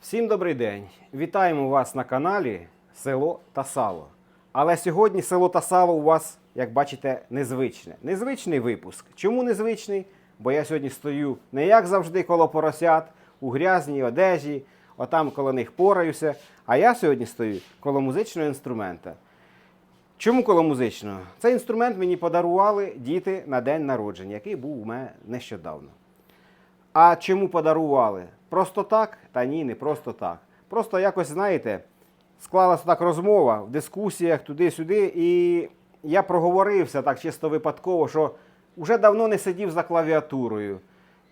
Всім добрий день! Вітаємо вас на каналі Село та Сало. Але сьогодні село та сало у вас, як бачите, незвичне. Незвичний випуск. Чому незвичний? Бо я сьогодні стою не як завжди коло поросят, у грязній одежі, отам коло них пораюся. А я сьогодні стою коло музичного інструмента. Чому коло музичного? Цей інструмент мені подарували діти на день народження, який був у мене нещодавно. А чому подарували? Просто так? Та ні, не просто так. Просто якось, знаєте, склалася так розмова в дискусіях туди-сюди, і я проговорився так чисто випадково, що вже давно не сидів за клавіатурою.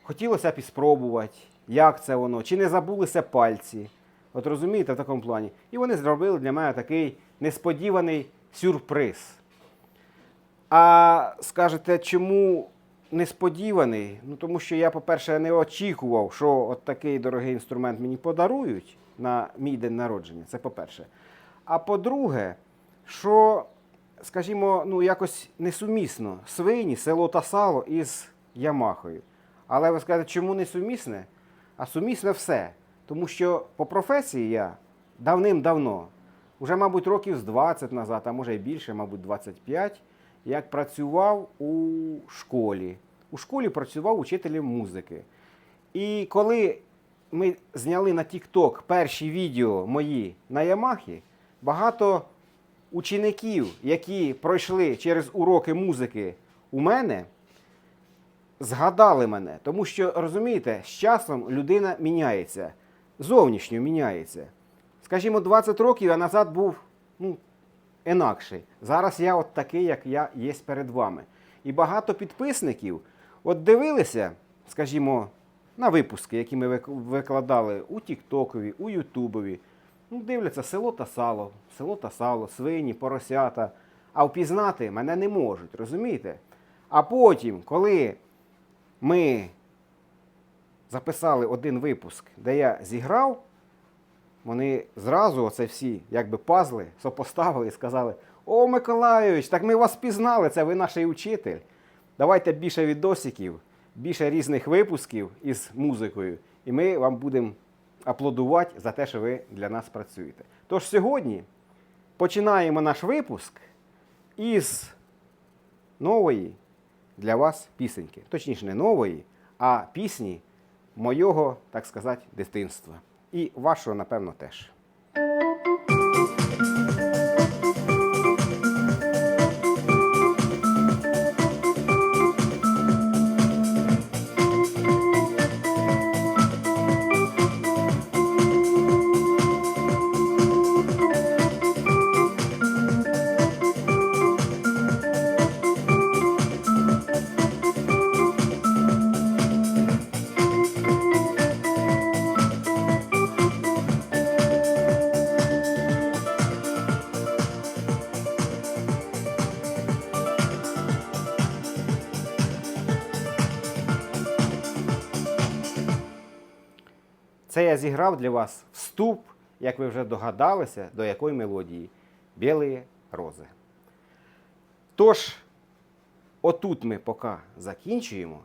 Хотілося б і спробувати, як це воно, чи не забулися пальці. От розумієте, в такому плані. І вони зробили для мене такий несподіваний сюрприз. А скажете, чому несподіваний? Ну, тому що я, по-перше, не очікував, що от такий дорогий інструмент мені подарують на мій день народження. Це по-перше. А по-друге, що, скажімо, ну, якось несумісно свині, село та сало із Ямахою. Але ви скажете, чому несумісне? А сумісне все. Тому що по професії я давним-давно, вже, мабуть, років з 20 назад, а може і більше, мабуть, 25, як працював у школі. У школі працював учителем музики. І коли ми зняли на TikTok перші відео мої на Ямахі, багато учеників, які пройшли через уроки музики у мене, згадали мене. Тому що, розумієте, з часом людина міняється, зовнішньо міняється. Скажімо, 20 років я назад був ну, інакший. Зараз я от такий, як я є перед вами. І багато підписників от дивилися, скажімо, на випуски, які ми викладали у Тіктокові, у Ютубові. Ну, дивляться село та сало, село та сало, свині, поросята. А впізнати мене не можуть, розумієте? А потім, коли ми записали один випуск, де я зіграв, вони зразу оце всі якби пазли сопоставили і сказали: О, Миколайович, так ми вас пізнали, це ви наш учитель. Давайте більше відосиків, більше різних випусків із музикою, і ми вам будемо аплодувати за те, що ви для нас працюєте. Тож сьогодні починаємо наш випуск із нової для вас пісеньки. Точніше, не нової, а пісні мойого, так сказати, дитинства. І вашого, напевно, теж. Зіграв для вас вступ, як ви вже догадалися, до якої мелодії Білі рози. Тож, отут ми поки закінчуємо.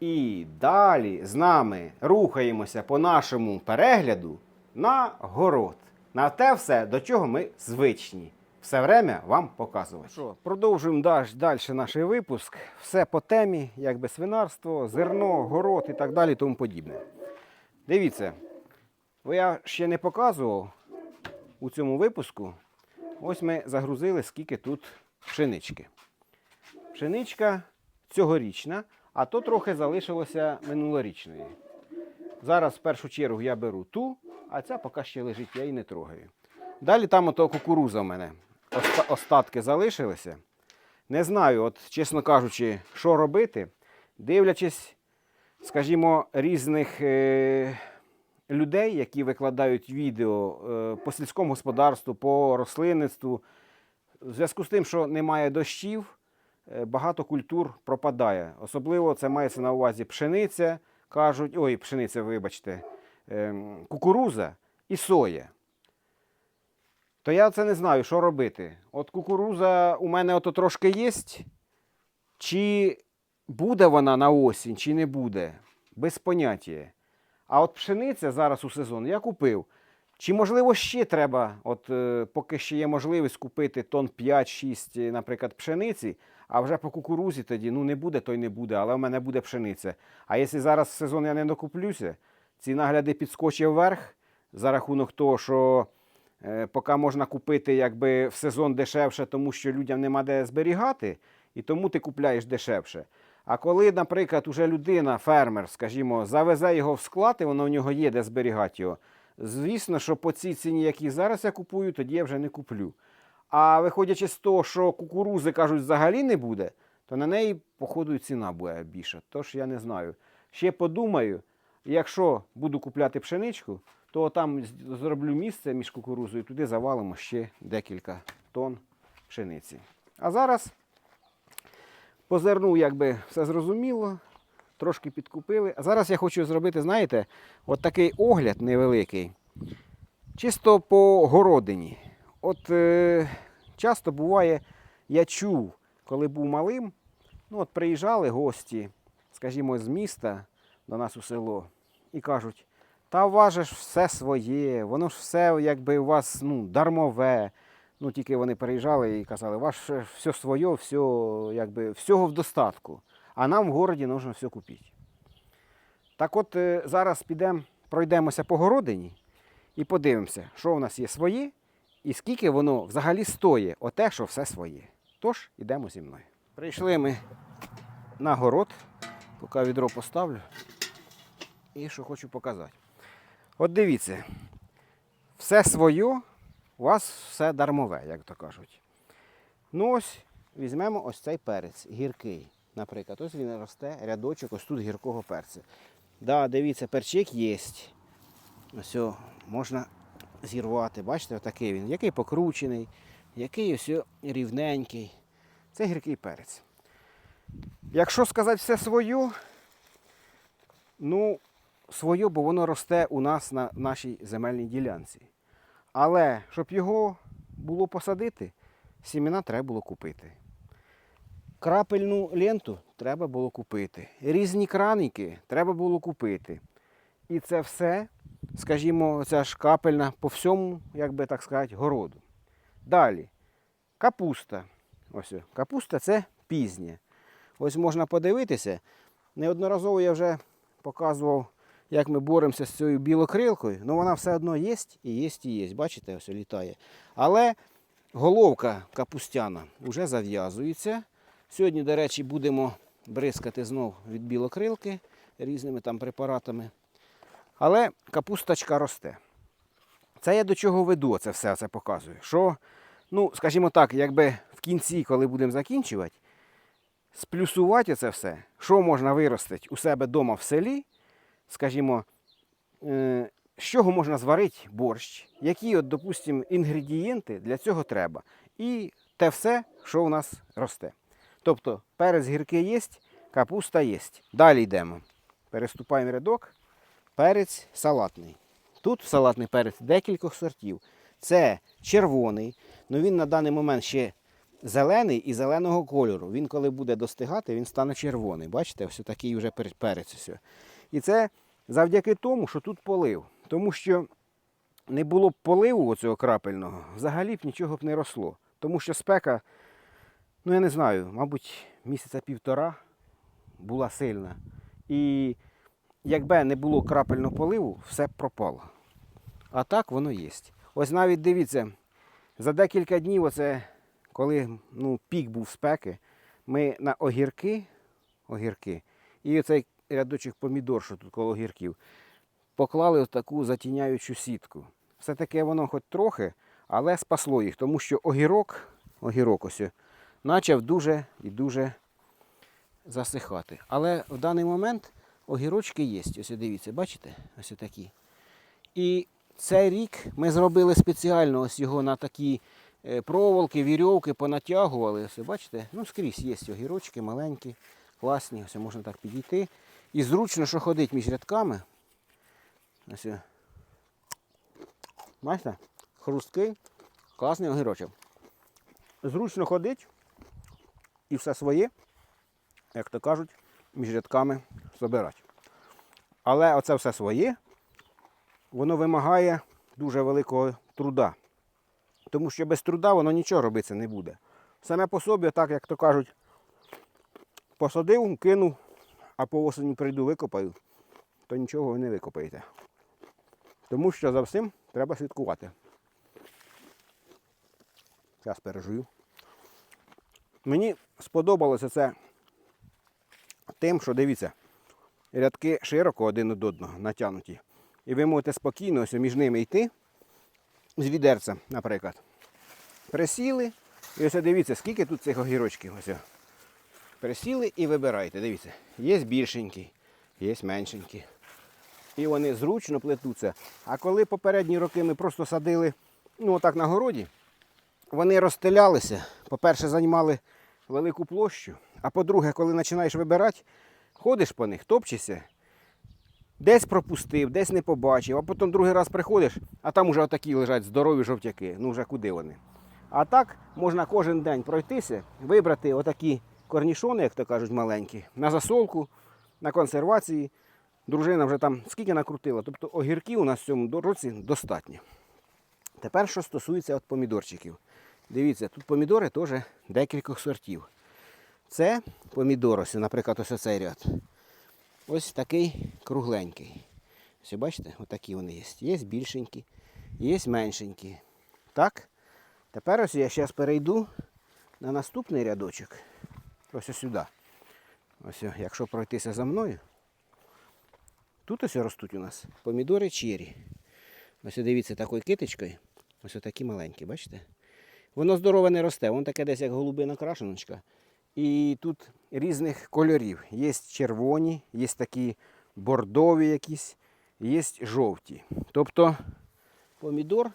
І далі з нами рухаємося по нашому перегляду на город. На те все, до чого ми звичні. Все время вам показувати. Що, продовжуємо далі наш випуск. Все по темі, якби свинарство, зерно, город і так далі, тому подібне. Дивіться, бо я ще не показував у цьому випуску. Ось ми загрузили, скільки тут пшенички. Пшеничка цьогорічна, а то трохи залишилося минулорічної. Зараз в першу чергу я беру ту, а ця поки ще лежить, я її не трогаю. Далі там ото кукуруза в мене. Оста- Остатки залишилися. Не знаю, от, чесно кажучи, що робити, дивлячись скажімо, різних е, людей, які викладають відео е, по сільському господарству, по рослинництву. В зв'язку з тим, що немає дощів, е, багато культур пропадає. Особливо це мається на увазі пшениця, кажуть, ой, пшениця, вибачте, ем, кукуруза і соя. То я це не знаю, що робити. От кукуруза у мене ото трошки є. Чи буде вона на осінь, чи не буде? Без поняття. А от пшениця зараз у сезон я купив. Чи можливо ще треба, от е, поки ще є можливість купити тонн 5-6, е, наприклад, пшениці, а вже по кукурузі тоді ну не буде, то й не буде, але в мене буде пшениця. А якщо зараз в сезон я не докуплюся, ціна гляди підскочить вверх за рахунок того, що е, поки можна купити якби в сезон дешевше, тому що людям нема де зберігати, і тому ти купляєш дешевше. А коли, наприклад, уже людина, фермер, скажімо, завезе його в склад, і воно в нього є де зберігати його. Звісно, що по цій ціні, які зараз я купую, тоді я вже не куплю. А виходячи з того, що кукурузи кажуть, взагалі не буде, то на неї, походу, ціна буде більша. Тож я не знаю. Ще подумаю, якщо буду купляти пшеничку, то там зроблю місце між кукурузою, туди завалимо ще декілька тонн пшениці. А зараз по зерну якби все зрозуміло, трошки підкупили. А зараз я хочу зробити, знаєте, от такий огляд невеликий. Чисто по городині. От е, часто буває, я чув, коли був малим, ну от приїжджали гості, скажімо, з міста до нас у село, і кажуть, та у вас же ж все своє, воно ж все якби у вас ну, дармове. Ну, тільки вони приїжджали і казали, вас все своє, все, якби, всього в достатку. А нам в городі потрібно все купити. Так от е, зараз підемо, пройдемося по городині і подивимося, що у нас є своє і скільки воно взагалі стоїть, оте, що все своє. Тож, йдемо зі мною. Прийшли ми на город, поки відро поставлю. І що хочу показати. От дивіться, все своє, у вас все дармове, як то кажуть. Ну ось візьмемо ось цей перець, гіркий. Наприклад, ось він росте, рядочок, ось тут гіркого перця. Да, дивіться, перчик є. Ось о, можна зірвати. Бачите, отакий він. Який покручений, який ось о рівненький. Це гіркий перець. Якщо сказати все своє, ну, своє, бо воно росте у нас на нашій земельній ділянці. Але щоб його було посадити, сімена треба було купити. Крапельну ленту треба було купити. Різні краники треба було купити. І це все, скажімо, ця ж капельна по всьому, як би так сказати, городу. Далі. Капуста. Ось, капуста це пізня. Ось можна подивитися. Неодноразово я вже показував, як ми боремося з цією білокрилкою. Ну вона все одно є і є, і є. Бачите, ось літає. Але головка капустяна вже зав'язується. Сьогодні, до речі, будемо бризкати знов від білокрилки різними там препаратами. Але капусточка росте. Це я до чого веду, це все це показую. Що, ну, скажімо так, якби в кінці, коли будемо закінчувати, сплюсувати це все, що можна виростити у себе вдома в селі, скажімо, е, з чого можна зварити борщ, які, от, допустимо, інгредієнти для цього треба. І те все, що у нас росте. Тобто перець гіркий є, капуста є. Далі йдемо. Переступаємо рядок. Перець салатний. Тут салатний перець декількох сортів. Це червоний, але він на даний момент ще зелений і зеленого кольору. Він, коли буде достигати, він стане червоний. Бачите, ось такий вже перець. І це завдяки тому, що тут полив. Тому що не було б поливу оцього крапельного, взагалі б нічого б не росло. Тому що спека, ну я не знаю, мабуть, місяця півтора була сильна. І якби не було крапельного поливу, все б пропало. А так воно є. Ось навіть дивіться, за декілька днів, оце, коли ну, пік був спеки, ми на огірки, огірки і оцей рядочок помідор, що тут коло огірків, поклали таку затіняючу сітку. Все-таки воно хоч трохи, але спасло їх, тому що огірок, огірок ось, почав дуже і дуже засихати. Але в даний момент огірочки є. Ось дивіться, бачите? Ось такі. І цей рік ми зробили спеціально ось його на такі е, проволоки, вірьовки понатягували. Ось, бачите? Ну, скрізь є огірочки маленькі, класні, ось можна так підійти. І зручно, що ходить між рядками. Ось. Бачите? Хрусткий, класний огірочок. Зручно ходить і все своє, як то кажуть, між рядками збирати. Але оце все своє, воно вимагає дуже великого труда. Тому що без труда воно нічого робитися не буде. Саме по собі, так як то кажуть, посадив, кинув, а по осені прийду викопаю, то нічого ви не викопаєте. Тому що за всім треба слідкувати. Зараз пережую. Мені сподобалося це тим, що дивіться, рядки широко один від одного натягнуті. І ви можете спокійно ось між ними йти з відерцем, наприклад. Присіли. І ось дивіться, скільки тут цих огірочків. Ось. Присіли і вибирайте. Дивіться, є більшенькі, є меншенькі. І вони зручно плетуться. А коли попередні роки ми просто садили, ну отак на городі, вони розстелялися. По-перше, займали велику площу. А по-друге, коли починаєш вибирати, ходиш по них, топчешся, десь пропустив, десь не побачив, а потім другий раз приходиш, а там уже отакі лежать здорові жовтяки. Ну вже куди вони. А так можна кожен день пройтися, вибрати отакі корнішони, як то кажуть, маленькі, на засолку, на консервації. Дружина вже там скільки накрутила. Тобто огірків у нас в цьому році достатньо. Тепер, що стосується от помідорчиків. Дивіться, тут помідори теж декількох сортів. Це помідор, ось, наприклад, ось цей ряд. Ось такий кругленький. Ось бачите, отакі вони є. Є більшенькі, є меншенькі. Так? Тепер ось я зараз перейду на наступний рядочок. Ось сюди. Ось, якщо пройтися за мною. Тут ось ростуть у нас помідори чері. Ось дивіться такою китичкою. Ось такі маленькі, бачите? Воно здорове не росте, воно таке десь як голубина крашеночка. І тут різних кольорів. Є червоні, є такі бордові якісь, є жовті. Тобто помідор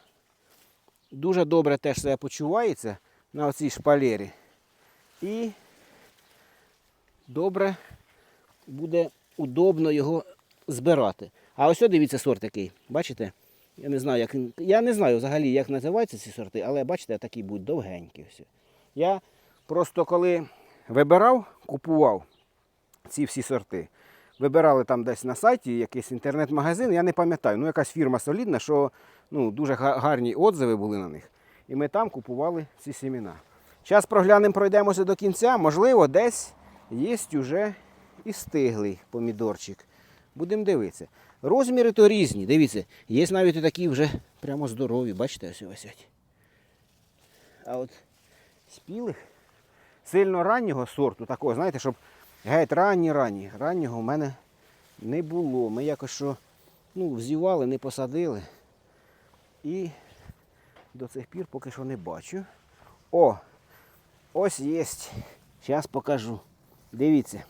дуже добре теж себе почувається на оцій шпалері. І добре буде удобно його збирати. А ось дивіться сорт такий. Бачите? Я не знаю, як я не знаю взагалі, як називаються ці сорти, але бачите, такі будуть довгенькі. Я просто коли вибирав, купував ці всі сорти. Вибирали там десь на сайті якийсь інтернет-магазин, я не пам'ятаю, ну якась фірма солідна, що ну, дуже гарні отзиви були на них. І ми там купували ці семена. Зараз проглянемо, пройдемося до кінця. Можливо, десь є вже і стиглий помідорчик. Будемо дивитися. Розміри то різні. Дивіться, є навіть і такі вже прямо здорові, бачите, ось висять. А от спілих, сильно раннього сорту, такого, знаєте, щоб геть ранні ранні. Раннього в мене не було. Ми якось що ну, взівали, не посадили. І до цих пір поки що не бачу. О! Ось є. Зараз покажу. Дивіться.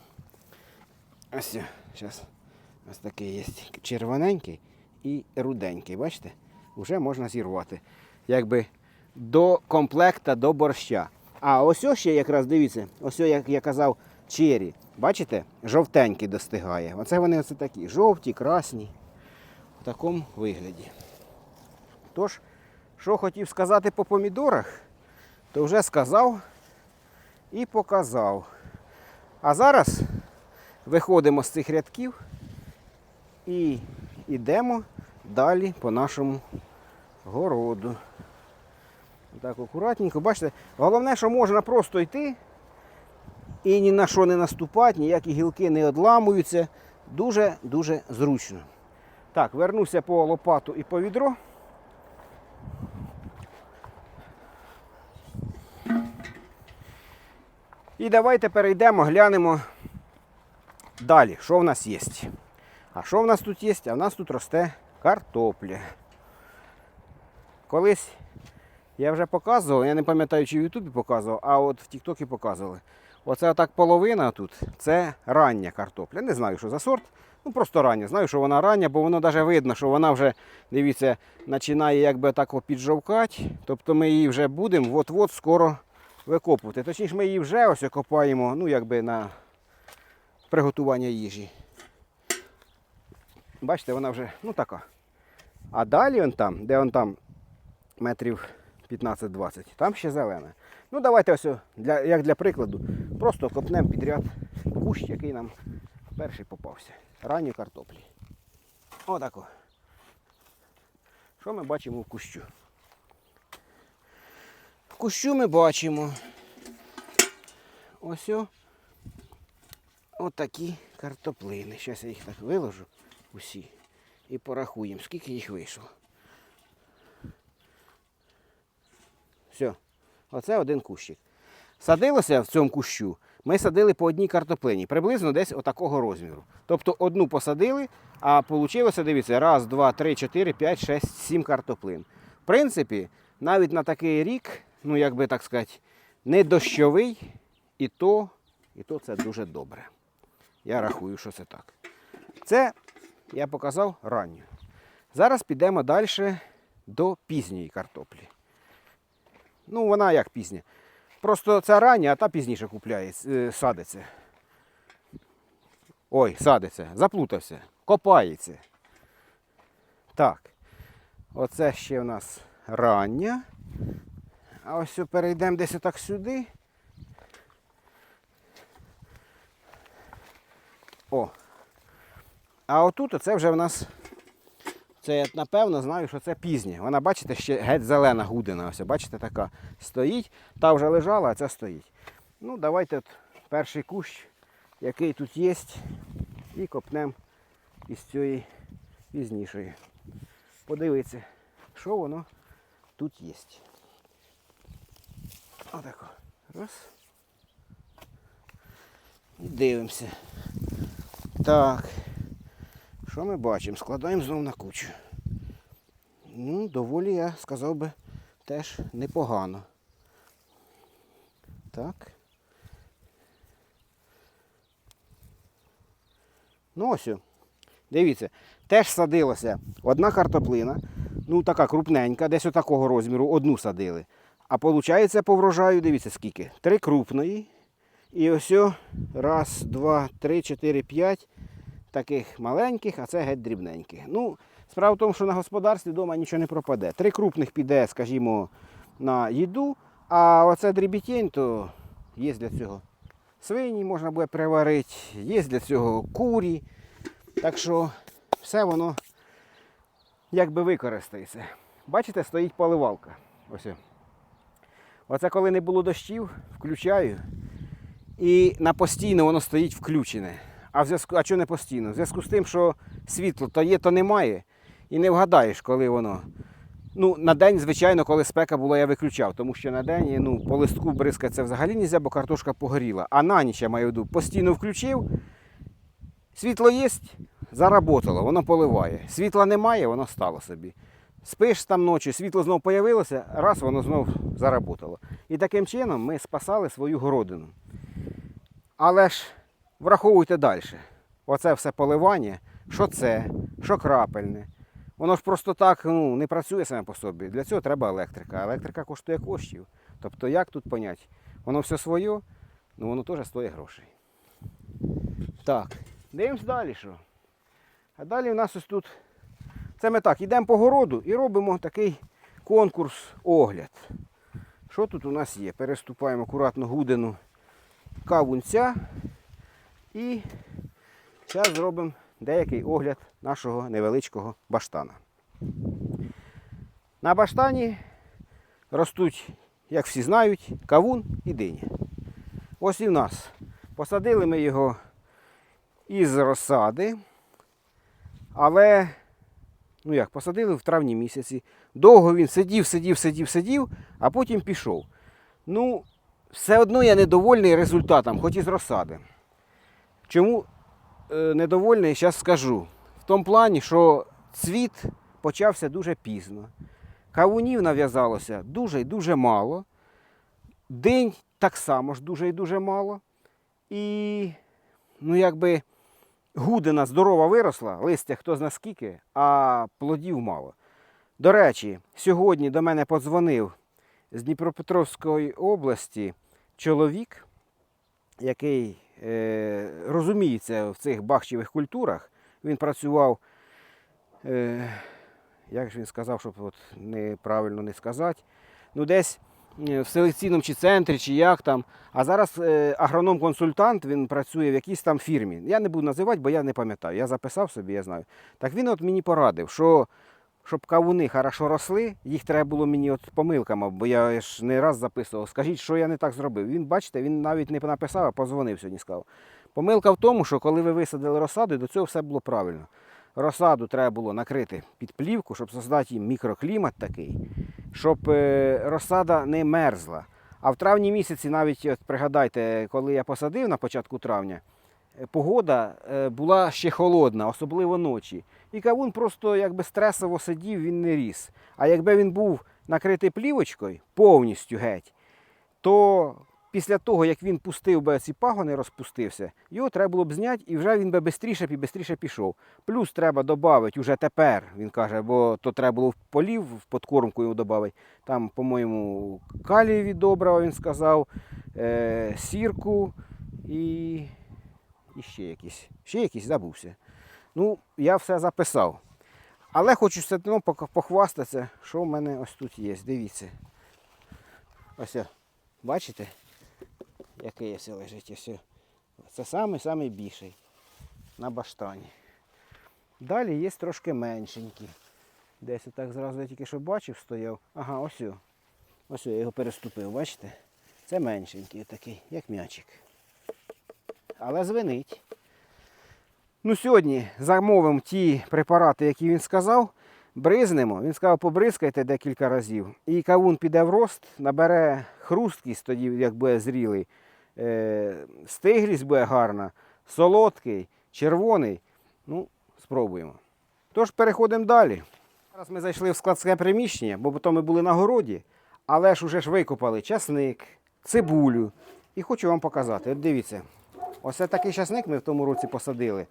Ось, зараз. Ось такий є червоненький і руденький. Бачите? Вже можна зірвати. Якби до комплекта до борща. А ось ще якраз дивіться, ось, як я казав, чері. Бачите? Жовтенький достигає. Оце вони оце такі. Жовті, красні. В такому вигляді. Тож, що хотів сказати по помідорах, то вже сказав і показав. А зараз виходимо з цих рядків і йдемо далі по нашому городу. Так, акуратненько. Бачите, головне, що можна просто йти і ні на що не наступати, ніякі гілки не одламуються. Дуже-дуже зручно. Так, вернуся по лопату і по відро. І давайте перейдемо, глянемо далі, що в нас є. А що в нас тут є? А в нас тут росте картопля. Колись я вже показував, я не пам'ятаю, чи в Ютубі показував, а от в Тіктокі показували. Оце отак половина тут це рання картопля. Не знаю, що за сорт. Ну просто рання. Знаю, що вона рання, бо воно навіть видно, що вона вже, дивіться, починає якби так піджовкати. Тобто ми її вже будемо от-от скоро викопувати. Точніше, ми її вже ось копаємо, ну якби на приготування їжі. Бачите, вона вже ну така. А далі он там, де он там метрів 15-20, там ще зелена. Ну давайте ось для, як для прикладу, просто копнемо підряд кущ, який нам перший попався. Ранні картоплі. Отако. Що ми бачимо в кущу? Кущу ми бачимо ось отакі картоплини. Зараз я їх так виложу усі і порахуємо, скільки їх вийшло. Все, оце один кущик. Садилося в цьому кущу. Ми садили по одній картоплині, приблизно десь отакого розміру. Тобто одну посадили, а вийшло, дивіться, раз, два, три, чотири, п'ять, шесть, сім картоплин. В принципі, навіть на такий рік, ну як би так сказати, не дощовий, і то, і то це дуже добре. Я рахую, що це так. Це я показав ранню. Зараз підемо далі до пізньої картоплі. Ну, вона як пізня. Просто це рання, а та пізніше купляє, е, садиться. Ой, садиться, заплутався, копається. Так. Оце ще в нас рання. А ось перейдемо десь отак сюди. О. А отут оце вже в нас. Це я напевно знаю, що це пізнє. Вона, бачите, ще геть зелена гудина. Ось, бачите, така стоїть. Та вже лежала, а ця стоїть. Ну, давайте от перший кущ, який тут є, і копнемо із цієї пізнішої. Подивіться, що воно тут є. Отако. Раз. І дивимося. Так. Що ми бачимо? Складаємо знову на кучу. Ну, доволі, я сказав би, теж непогано. Так. Ну ось. Дивіться, теж садилася одна картоплина, ну така крупненька, десь отакого розміру, одну садили. А виходить по врожаю, дивіться скільки. Три крупної. І ось раз, два, три, чотири, п'ять таких маленьких, а це геть дрібненьких. Ну, справа в тому, що на господарстві вдома нічого не пропаде. Три крупних піде, скажімо, на їду, а оце дрібітень, то є для цього свині, можна буде приварити, є для цього курі. Так що все воно якби використається. Бачите, стоїть поливалка. Ось. Оце коли не було дощів, включаю. І на постійно воно стоїть включене. А в зв'язку, а чого не постійно? В зв'язку з тим, що світло то є, то немає. І не вгадаєш, коли воно. Ну, на день, звичайно, коли спека була, я виключав, тому що на день ну, по листку бризкати це взагалі не можна, бо картошка погоріла. А на ніч я маю в виду, постійно включив. Світло є, заработало, воно поливає. Світла немає, воно стало собі. Спиш там ночі, світло знову появилося, раз воно знову заработало. І таким чином ми спасали свою городину. Але ж враховуйте далі. Оце все поливання, що це, що крапельне. Воно ж просто так ну, не працює саме по собі. Для цього треба електрика. Електрика коштує коштів. Тобто, як тут понять? Воно все своє, ну воно теж стоїть грошей. Так, дивимось далі що. А далі у нас ось тут. Це ми так, йдемо по городу і робимо такий конкурс огляд. Що тут у нас є? Переступаємо акуратно гудину кавунця і зараз зробимо деякий огляд нашого невеличкого баштана. На баштані ростуть, як всі знають, кавун і диня. Ось і в нас. Посадили ми його із розсади, але, ну як, посадили в травні місяці. Довго він сидів, сидів, сидів, сидів, а потім пішов. Ну, все одно я недовольний результатом, хоч і з розсади. Чому е, недовольний, зараз скажу. В тому плані, що цвіт почався дуже пізно. Кавунів нав'язалося дуже і дуже мало. День так само ж дуже і дуже мало. І, ну, якби гудина здорова виросла, листя хто зна скільки, а плодів мало. До речі, сьогодні до мене подзвонив з Дніпропетровської області чоловік, який е, розуміється в цих бахчевих культурах. Він працював, е, як ж він сказав, щоб от неправильно не сказати, ну десь в селекційному чи центрі, чи як там. А зараз е, агроном-консультант, він працює в якійсь там фірмі. Я не буду називати, бо я не пам'ятаю. Я записав собі, я знаю. Так він от мені порадив, що щоб кавуни хорошо росли, їх треба було мені от помилками, бо я ж не раз записував. Скажіть, що я не так зробив. Він, бачите, він навіть не написав, а позвонив сьогодні сказав. Помилка в тому, що коли ви висадили розсаду, до цього все було правильно. Розсаду треба було накрити під плівку, щоб создати їм мікроклімат такий, щоб е, розсада не мерзла. А в травні місяці, навіть от пригадайте, коли я посадив на початку травня, е, погода е, була ще холодна, особливо ночі. І кавун просто якби стресово сидів, він не ріс. А якби він був накритий плівочкою повністю геть, то після того, як він пустив би ці пагони, розпустився, його треба було б зняти, і вже він би швидше і швидше пішов. Плюс треба додати уже тепер, він каже, бо то треба було в полів, в подкормку його додати. Там, по-моєму, калієві добрива, він сказав, е- сірку і, і ще якісь. Ще якісь забувся. Ну, я все записав. Але хочу все одно похвастатися, що в мене ось тут є. Дивіться. Ось, бачите, який ось лежить ось. Це самий самий більший на баштані. Далі є трошки меншенькі. Десь отак зразу я тільки що бачив, стояв. Ага, ось. о. Ось я його переступив, бачите? Це меншенький такий, як м'ячик. Але звенить. Ну, сьогодні замовимо ті препарати, які він сказав, бризнемо. Він сказав, побризкайте декілька разів. І кавун піде в рост, набере хрусткість, тоді, як буде зрілий, стиглість буде гарна, солодкий, червоний. Ну, спробуємо. Тож переходимо далі. Зараз ми зайшли в складське приміщення, бо потім ми були на городі, але ж уже ж викопали часник, цибулю. І хочу вам показати. От дивіться, ось такий часник ми в тому році посадили.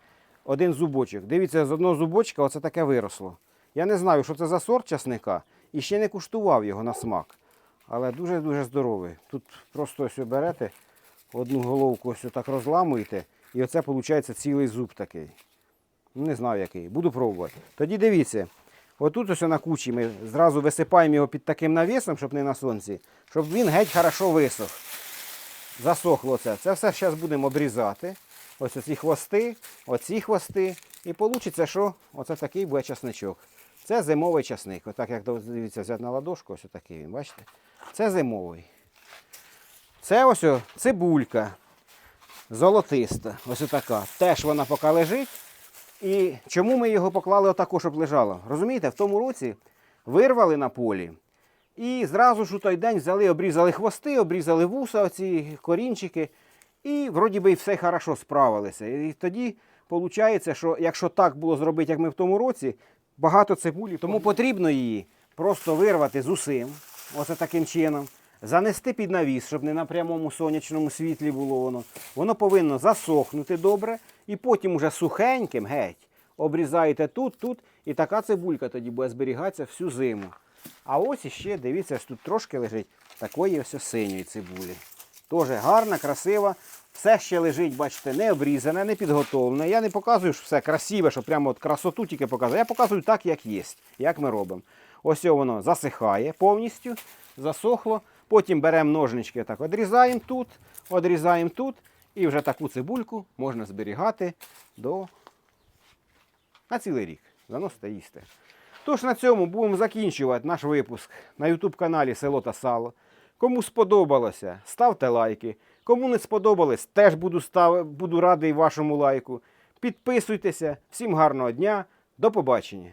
Один зубочок. Дивіться, з одного зубочка оце таке виросло. Я не знаю, що це за сорт часника, і ще не куштував його на смак. Але дуже-дуже здоровий. Тут просто ось берете, одну головку ось так розламуєте, і оце виходить цілий зуб такий. Не знаю який. Буду пробувати. Тоді дивіться, отут ось на кучі ми зразу висипаємо його під таким навісом, щоб не на сонці, щоб він геть хорошо висох. Засохло це. Це все зараз будемо обрізати. Ось оці хвости, оці хвости. І вийде, що оце такий буде часничок. Це зимовий часник. Отак, як дивіться, взяти на ладошку, ось такий він, бачите? Це зимовий. Це ось цибулька золотиста. Ось така. Теж вона поки лежить. І чому ми його поклали отако, щоб лежало? Розумієте, в тому році вирвали на полі. І зразу ж у той день взяли, обрізали хвости, обрізали вуса, оці корінчики. І вроді би і все хорошо справилися. І тоді виходить, що якщо так було зробити, як ми в тому році, багато цибулі, тому потрібно її просто вирвати з усим, оце таким чином, занести під навіс, щоб не на прямому сонячному світлі було воно. Воно повинно засохнути добре, і потім уже сухеньким геть обрізаєте тут, тут, і така цибулька тоді буде зберігатися всю зиму. А ось іще, дивіться, тут трошки лежить такої ось синьої цибулі. Теж гарна, красива. Все ще лежить, бачите, не обрізане, не підготовлене. Я не показую що все красиве, що прямо от красоту тільки показую. Я показую так, як є, як ми робимо. Ось воно засихає повністю, засохло. Потім беремо ножнички, так одрізаємо тут, одрізаємо тут. І вже таку цибульку можна зберігати до на цілий рік. Заносите їсти. Тож на цьому будемо закінчувати наш випуск на YouTube каналі Село та Сало. Кому сподобалося, ставте лайки. Кому не сподобалось, теж буду, став... буду радий вашому лайку. Підписуйтеся. Всім гарного дня. До побачення.